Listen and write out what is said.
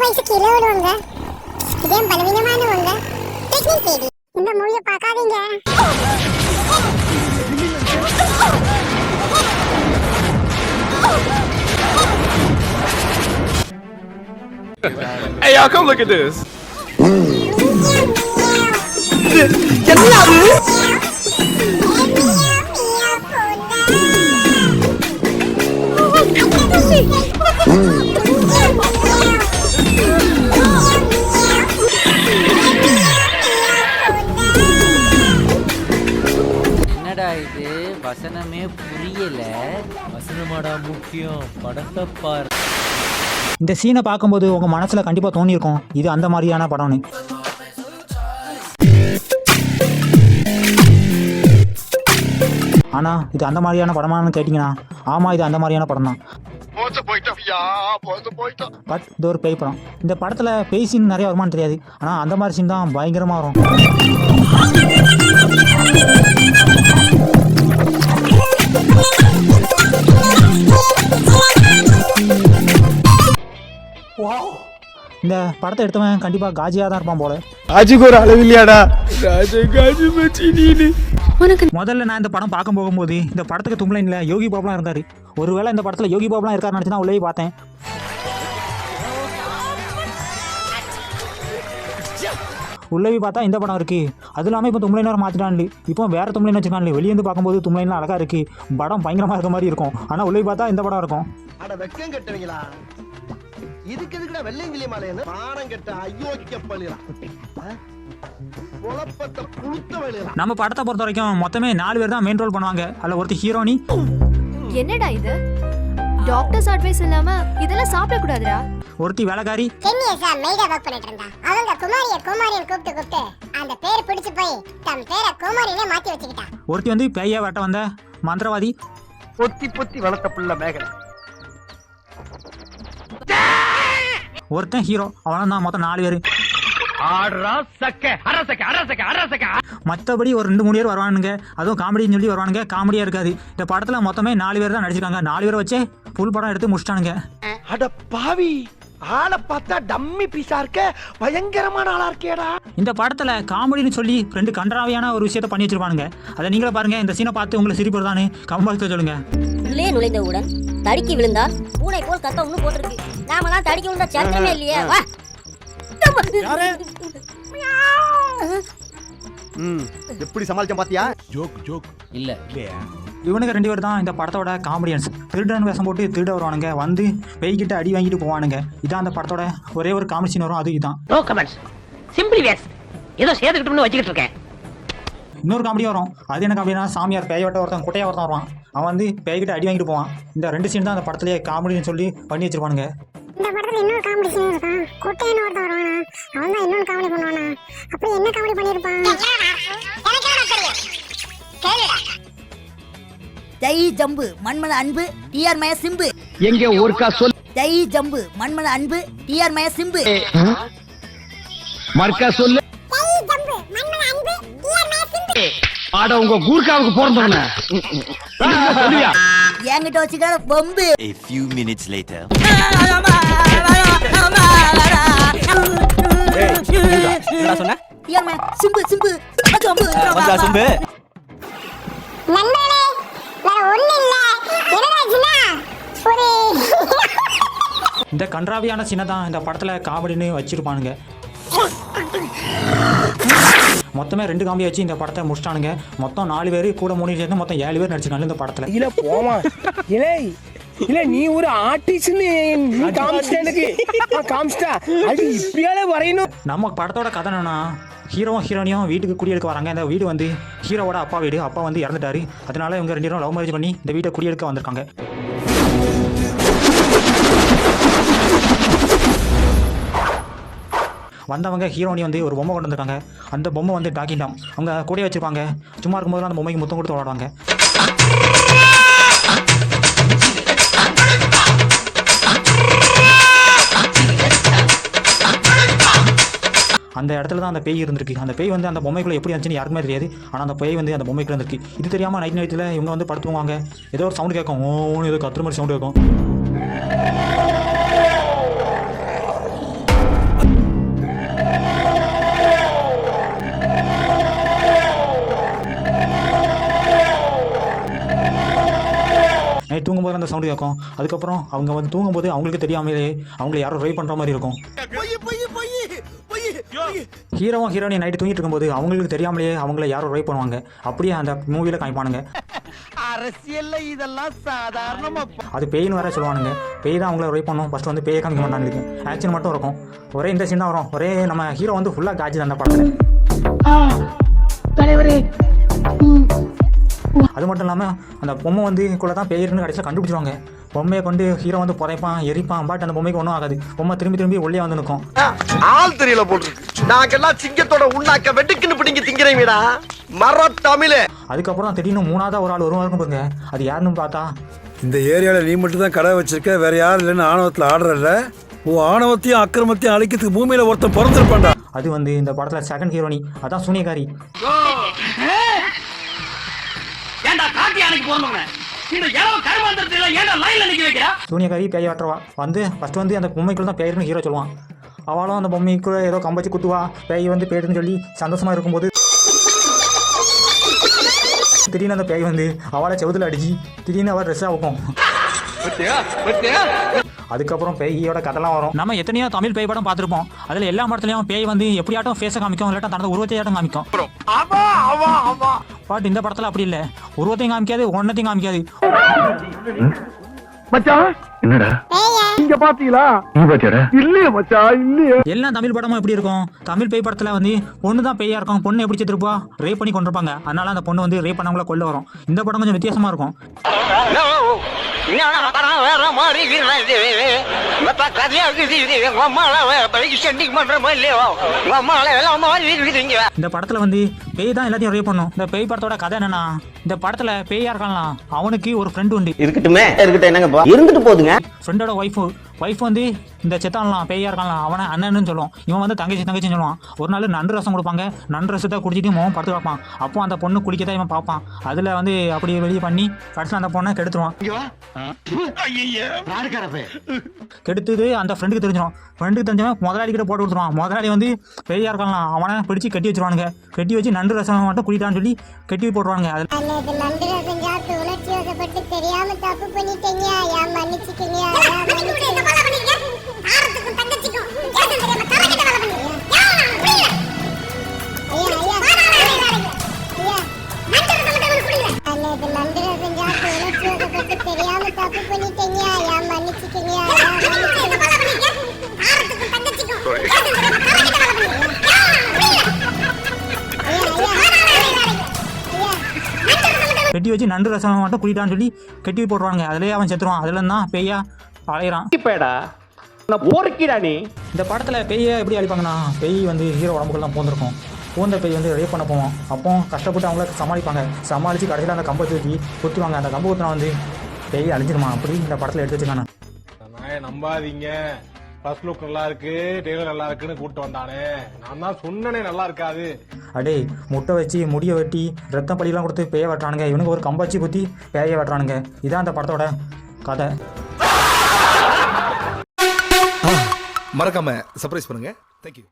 வயசு கீழே விடுவாங்க இதே பலவீனமானவங்க டெக்னிக் தேடி இந்த மூவியை பார்க்காதீங்க Hey, y'all, come look at this. என்னடா முக்கியம். படத்தை பார். இந்த சீனை பார்க்கும்போது உங்கள் மனசில் கண்டிப்பாக தோணியிருக்கும். இது அந்த மாதிரியான படம்னு. ஆனால் இது அந்த மாதிரியான படமானு கேட்டிங்கன்னா ஆமாம் இது அந்த மாதிரியான படம் தான் பட் இது ஒரு பேய் படம். இந்த படத்தில் பேய் சீன் நிறைய வருமானு தெரியாது. ஆனால் அந்த மாதிரி சீன் தான் பயங்கரமாக வரும். இந்த படத்தை எடுத்தவன் கண்டிப்பாக காஜியாக தான் இருப்பான் போல. ராஜுக்கு ஒரு அளவில்லையாடா ராஜ காஜு மச்சி நீனு முதல்ல நான் இந்த படம் பார்க்க போகும்போது இந்த படத்துக்கு தும்ளைனில் யோகி பாபுலாம் இருந்தார். ஒருவேளை இந்த படத்தில் யோகி பாபுலாம் இருக்காரு நினச்சி நான் உள்ளே போய் பார்த்தேன். உள்ளே போய் பார்த்தா இந்த படம் இருக்கு. அது இல்லாமல் இப்போ தும்ளைனர் மாற்றிட்டான்லு இப்போ வேற தும்ளைன் வச்சுக்கான்லு வெளியே இருந்து பார்க்கும்போது தும்ளைன்லாம் அழகா இருக்கு. படம் பயங்கரமாக இருக்க மாதிரி இருக்கும். ஆனால் உள்ளே பார்த்தா இந்த படம் இருக்கும். அட வெக்கம் கட்டுவீங்களா? இதுக்கு எதுக்குடா வெள்ளையங்கிலி மாலையன்னு மானம் கெட்ட அயோக்கிய வழிகளா நம்ம படத்தை பொறுத்த வரைக்கும் மொத்தமே நாலு பேர் தான் மெயின் ரோல் பண்ணுவாங்க. அதில் ஒருத்தர் ஹீரோனி என்னடா இது? டாக்டர்ஸ் அட்வைஸ் இல்லாம இதெல்லாம் சாப்பிடக்கூடாதுடா. ஒருத்தி வேலைக்காரி. டென் இயர்ஸா மெய்டா ஒர்க் பண்ணிட்டு இருந்தா. அவங்க குமாரிய குமாரியன் கூப்பிட்டு கூப்பிட்டு அந்த பேர் பிடிச்சு போய் தம் பேரை குமாரினே மாத்தி வச்சுக்கிட்டா. ஒருத்தி வந்து பேய வெட்ட வந்த. மந்திரவாதி. பொத்தி பொத்தி வளர்த்த புள்ள மேகலை. ஒருத்தன் ஹீரோ அவனும் தான் மொத்தம் நாலு பேர். மற்றபடி ஒரு ரெண்டு மூணு பேர் வருவானுங்க. அதுவும் காமெடின்னு சொல்லி வருவானுங்க. காமெடியாக இருக்காது. இந்த படத்தில் மொத்தமே நாலு பேர் தான் நடிச்சிருக்காங்க. நாலு பேரை வச்சே ஃபுல் படம் எடுத்து முடிச்சிட்டானுங்க. அட பாவி! ஆளை பார்த்தா டம்மி பீஸா இருக்க. பயங்கரமான ஆளா இருக்கேடா. இந்த படத்தில் காமெடின்னு சொல்லி ரெண்டு கண்டராவியான ஒரு விஷயத்த பண்ணி வச்சிருப்பானுங்க. அதை நீங்களே பாருங்க. இந்த சீனை பார்த்து உங்களுக்கு சிரிப்பு வருதான்னு கம்பளத்தை சொல்லுங்க. உள்ளே நுழைந்தவுடன் தடுக்கி விழுந்தால் பூனை போல் கத்த ஒண்ணு போட்டிருக்கு. நாமெல்லாம் தடுக்கி விழுந்தா சரித்திரமே இல்லையே. வா. ம். எப்படி சமாளிச்சேன் பாத்தியா? இல்ல. இவனுங்க ரெண்டு பேர் தான் இந்த படத்தோட காமெடியன்ஸ் திருடன் வேஷம் போட்டு திருட வருவானுங்க. வந்து பெய்கிட்ட அடி வாங்கிட்டு போவானுங்க. இதான் அந்த படத்தோட ஒரே ஒரு காமெடி சீன் வரும். அது இதான் நோ கமெண்ட்ஸ் சிம்பிளி வேஸ் ஏதோ சேர்த்துக்கிட்டோம்னு வச்சுக்கிட்டு இருக்கேன். இன்னொரு காமெடி வரும். அது என்ன காமெடினா சாமியார் பேயோட்ட ஒருத்தன் குட்டையா ஒருத்தன் வருவான். அவன் வந்து பேய்கிட்ட அடி வாங்கிட்டு போவான். இந்த ரெண்டு சீன் தான் அந்த படத்துலயே காமெடின்னு சொல்லி பண்ணி வச்சிருப்பானுங்க. இந்த படத்துல இன்னொரு காமெடி சீன் இருக்கான் குட்டையான ஒருத்தன் வருவானா? அவன் தான் இன்னொரு காமெடி பண்ணுவானா? அப்படி என்ன காமெடி பண்ணிருப்பான் ஜெய் ஜம்பு மன்மத அன்பு டிஆர் மய சிம்பு. எங்க ஒருக்கா சொல். ஜெய் ஜம்பு மன்மத அன்பு டிஆர் மய சிம்பு. மர்க்கா சொல்லு. ஜம்பு மன்மத அன்பு டிஆர் மேய சிம்பு. ஆட உங்க கூர்க்காவுக்கு பிறந்தவன. சொல்லுவியா என்கிட்ட வச்சுக்கிற பொம்பு A few minutes later. T R மய சிம்பு சிம்பு. ஜம்பு சும்பு. நண்பர்களே வேற ஒண்ணு இல்ல. என்னடாச்சுன்னா ஒரு இந்த கன்றாவியான சீனை தான் இந்த படத்துல காமெடின்னு வச்சிருப்பானுங்க. மொத்தமே ரெண்டு காமெடி வச்சு இந்த படத்தை முடிச்சிட்டானுங்க. மொத்தம் நாலு பேர் கூட மூணு சேர்ந்து மொத்தம் ஏழு பேர் நடிச்சிருக்காங்க இந்த படத்துல. இல்ல போமா. இல்ல இல்ல நீ ஒரு ஆர்டிஸ்ட்னு நீ காமிச்சிட்ட எனக்கு. காமிச்சிட்டா அது இப்படியாலே வரையணும். நம்ம படத்தோட கதை என்னன்னா ஹீரோவும் ஹீரோனியும் வீட்டுக்கு குடியெடுக்க வராங்க. இந்த வீடு வந்து ஹீரோவோட அப்பா வீடு. அப்பா வந்து இறந்துட்டாரு. அதனால இவங்க ரெண்டு பேரும் லவ் மேரேஜ் பண்ணி இந்த வீட்டை குடியெடுக்க வந்திருக்காங்க. வந்தவங்க ஹீரோனி வந்து ஒரு பொம்மை கொண்டு வந்திருக்காங்க அந்த பொம்மை வந்து டாக்கிண்டாம் அவங்க கூடயே வச்சிருப்பாங்க. சும்மா இருக்கும்போது அந்த பொம்மைக்கு முத்தம் கொடுத்து விளாடுவாங்க அந்த இடத்துல தான் அந்த பேய் இருந்திருக்கு. அந்த பேய் வந்து அந்த பொம்மைக்குள்ள எப்படி இருந்துச்சுன்னு யாருக்குமே தெரியாது. ஆனால் அந்த பேய் வந்து அந்த பொம்மைக்குள்ளே இருந்திருக்கு. இது தெரியாமல் நைட் நைட்டில் இவங்க வந்து படுத்துவாங்க ஏதோ ஒரு சவுண்டு கேட்கும். ஓன்னு ஏதோ கத்துற மாதிரி சவுண்டு கேட்கும். நைட் தூங்கும்போது அந்த சவுண்டு கேட்கும். அதுக்கப்புறம் அவங்க வந்து தூங்கும்போது அவங்களுக்கு தெரியாமலே அவங்களை யாரும் ட்ரை பண்ணுற மாதிரி இருக்கும். ஹீரோவும் ஹீரோயின் நைட்டு தூங்கிட்டு இருக்கும்போது அவங்களுக்கு தெரியாமலேயே அவங்கள யாரோ ரைப் பண்ணுவாங்க. அப்படியே அந்த மூவியில் காமிப்பானுங்க. அரசியல்ல இதெல்லாம் சாதாரணமா அது பேய்னு வேற சொல்லுவானுங்க. பேய் தான் அவங்கள ரைப் பண்ணும். ஃபர்ஸ்ட் வந்து பேயை காமிக்க மாட்டாங்க ஆக்ஷன் மட்டும் இருக்கும். ஒரே இந்த சீன் தான் வரும். ஒரே நம்ம ஹீரோ வந்து ஃபுல்லாக காஜி அந்த படத்தில் அது மட்டும் இல்லாமல் அந்த பொம்மை வந்து கூட தான் பேருன்னு கடைசியில் கண்டுபிடிச்சிருவாங்க. பொம்மையை கொண்டு ஹீரோ வந்து புதைப்பான் எரிப்பான். பட் அந்த பொம்மைக்கு ஒன்றும் ஆகாது. பொம்மை திரும்பி திரும்பி ஒல்லியாக வந்து நிற்கும். ஆள் தெரியல போட்டுருக்கு நாங்கெல்லாம் சிங்கத்தோட உண்ணாக்க வெட்டுக்குன்னு பிடிங்க திங்கிறீங்கடா மர தமிழே. அதுக்கப்புறம் திடீர்னு மூணாவதா ஒரு ஆள் வருவாருக்கும் பாருங்க. அது யாருன்னு பார்த்தா? இந்த ஏரியாவில் நீ மட்டும் தான் கடை வச்சிருக்க வேற யாரும் இல்லைன்னு ஆணவத்தில் ஆடுறல்ல. உன் ஆணவத்தையும் அக்கிரமத்தையும் அழிக்கிறதுக்கு பூமியில ஒருத்தன் பிறந்திருப்பான்டா. அது வந்து இந்த படத்தில் செகண்ட் ஹீரோனி அதான் சூனியகாரி ஏன்டா காட்டி அணைக்கு போறவங்க இந்த இளவ கருமாந்திரத்துல ஏன்டா லைன்ல நிக்க வைக்கிறா? சூனியகாரி பேய் ஆட்டுறவா வந்து ஃபர்ஸ்ட் வந்து அந்த பொம்மைக்குள்ள தான் பேருன்னு ஹீரோ சொல்லுவான். அவளும் அந்த பொம்மைக்குள்ள ஏதோ கம்பச்சு குத்துவா. பேய் வந்து பேருன்னு சொல்லி சந்தோஷமா இருக்கும்போது திடீர்னு அந்த பேய் வந்து அவளை செவுத்துல அடிச்சு திடீர்னு அவள் ட்ரெஸ்ஸாக வைக்கும். அதுக்கப்புறம் பேயோட கதைலாம் வரும். நம்ம எத்தனையோ தமிழ் பேய் படம் பார்த்துருப்போம். அதில் எல்லா படத்துலையும் பேய் வந்து எப்படியாட்டும் ஃபேஸை காமிக்கும் இல்லாட்டா தனது உருவத்தையாட்டம் காமிக்கும். பட் இந்த படத்தில் அப்படி இல்லை. உருவத்தையும் காமிக்காது ஒன்றத்தையும் காமிக்காது. எல்லாம் தமிழ் படமும் எப்படி இருக்கும்? தமிழ் பேய் படத்தில் வந்து பொண்ணு தான் பேயா இருக்கும் பொண்ணு எப்படி செத்துருப்பா ரேப் பண்ணி கொண்டிருப்பாங்க அதனால அந்த பொண்ணு வந்து ரேப் பண்ணவங்கள கொள்ள வரும். இந்த படம் கொஞ்சம் வித்தியாசமா இருக்கும். இந்த படத்துல வந்து பேய் தான் எல்லாத்தையும் ரேப் பண்ணும். இந்த பேய் படத்தோட கதை என்னன்னா இந்த படத்துல பேயா இருக்கலாம் அவனுக்கு ஒரு ஃப்ரெண்ட் உண்டு. இருக்கட்டுமே இருக்கட்டும் என்னங்கப்பா இருந்துட்டு போதுங்க. ஃப்ரெண்டோட ஒய்ஃபு ஒய்ஃப் வந்து இந்த செத்தான்லாம் பேயா இருக்கலாம் அவனை அண்ணன்னு சொல்லுவான் இவன் வந்து தங்கச்சி தங்கச்சின்னு சொல்லுவான். ஒரு நாள் நண்டு ரசம் கொடுப்பாங்க. நண்டு ரசத்தை குடிச்சிட்டு மோகம் படுத்து வைப்பான் அப்போ அந்த பொண்ணு குடிக்கதான் இவன் பார்ப்பான். அதில் வந்து அப்படி வெளியே பண்ணி கடைசியில் அந்த பொண்ணை கெடுத்துருவான். கெடுத்தது அந்த ஃப்ரெண்டுக்கு தெரிஞ்சிடும். ஃப்ரெண்டுக்கு தெரிஞ்சவன் முதலாளி கிட்ட போட்டு கொடுத்துருவான். முதலாளி வந்து பெரியா இருக்கலாம் அவனை பிடிச்சி கட்டி வச்சிருவானுங்க. கட்டி வச்சு நண்டு ரசம் மட்டும் குடிட்டான்னு சொல்லி கட்டி போட்டுருவாங்க அதில் தப்பு பண்ணிட்டீங்க ஏன் மன்னிச்சுக்கீங்க கட்டி வச்சு நண்டு ரசம் மட்டும் குடிட்டான்னு சொல்லி கட்டி போட்டுருவாங்க அதுலேயே அவன் செத்துருவான். அதுல தான் பேயா அலையிறான் இப்படா நான் போறக்கிடா நீ. இந்த படத்தில் பேயை எப்படி அழிப்பாங்கன்னா பேய் வந்து ஹீரோ உடம்புக்குள்ள தான் பூந்திருக்கும். பூந்த பேய் வந்து ரேப் பண்ண போவோம் அப்போ கஷ்டப்பட்டு அவங்கள சமாளிப்பாங்க. சமாளித்து கடைசியில் அந்த கம்பை தூக்கி குத்துவாங்க. அந்த கம்பை குத்துனா வந்து பேய் அழிஞ்சிருமா? அப்படி இந்த படத்தில் எடுத்து வச்சுக்கான நாய நம்பாதீங்க. ஃபர்ஸ்ட் லுக் நல்லா இருக்கு. டெய்லர் நல்லா இருக்குன்னு கூப்பிட்டு வந்தானே. நான் தான் சொன்னனே நல்லா இருக்காது. அடே முட்டை வச்சு முடியை வெட்டி ரத்தம் பழியெல்லாம் கொடுத்து பேயை வெட்டுறானுங்க. இவனுக்கு ஒரு கம்பை வச்சு குத்தி பேயை வெட்டுறானுங்க. இதான் அந்த படத்தோட கதை. மறக்காம சர்ப்ரைஸ் பண்ணுங்க. தேங்க்யூ